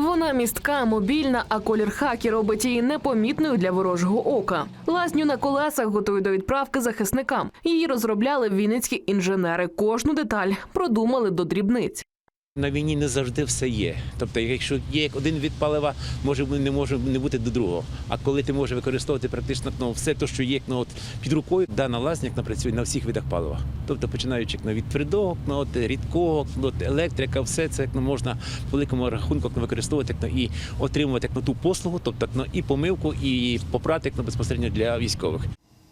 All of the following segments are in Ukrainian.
Вона містка, мобільна, а колір хакі робить її непомітною для ворожого ока. Лазню на колесах готують до відправки захисникам. Її розробляли вінницькі інженери. Кожну деталь продумали до дрібниць. На війні не завжди все є. Тобто, якщо є як один від палива, може не може не бути до другого. А коли ти можеш використовувати практично ну, все те, що є ну, от, під рукою, дана лазня працює на всіх видах палива. Тобто, починаючи ну, від твердого, ну, от, рідкого, ну, от, електрика, все це як, ну, можна по великому рахунку ну, використовувати як, ну, і отримувати як, ну, ту послугу, тобто як, ну, і помивку, і попрати як, ну, безпосередньо для військових.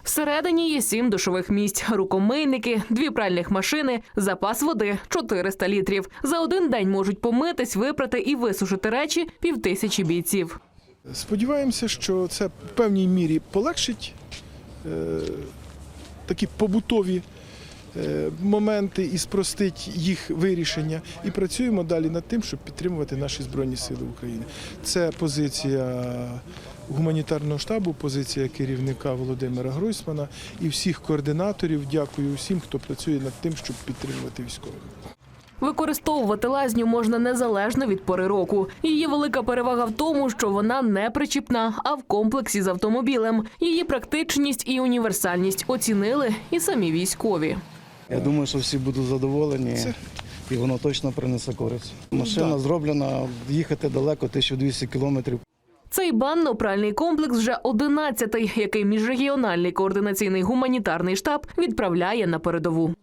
Всередині є сім душових місць, рукомийники, дві пральних машини, запас води 400 літрів. За один день можуть помитись, випрати і висушити речі півтисячі бійців. Сподіваємося, що це в певній мірі полегшить е, такі побутові е, моменти і спростить їх вирішення. І працюємо далі над тим, щоб підтримувати наші Збройні Сили України. Це позиція гуманітарного штабу, позиція керівника Володимира Гройсмана і всіх координаторів. Дякую всім, хто працює над тим, щоб підтримувати військових. Використовувати лазню можна незалежно від пори року. Її велика перевага в тому, що вона не причіпна, а в комплексі з автомобілем. Її практичність і універсальність оцінили і самі військові. Я думаю, що всі будуть задоволені і воно точно принесе користь. Машина зроблена, їхати далеко, 1200 кілометрів. Цей банно-пральний комплекс вже одинадцятий, який міжрегіональний координаційний гуманітарний штаб відправляє на передову.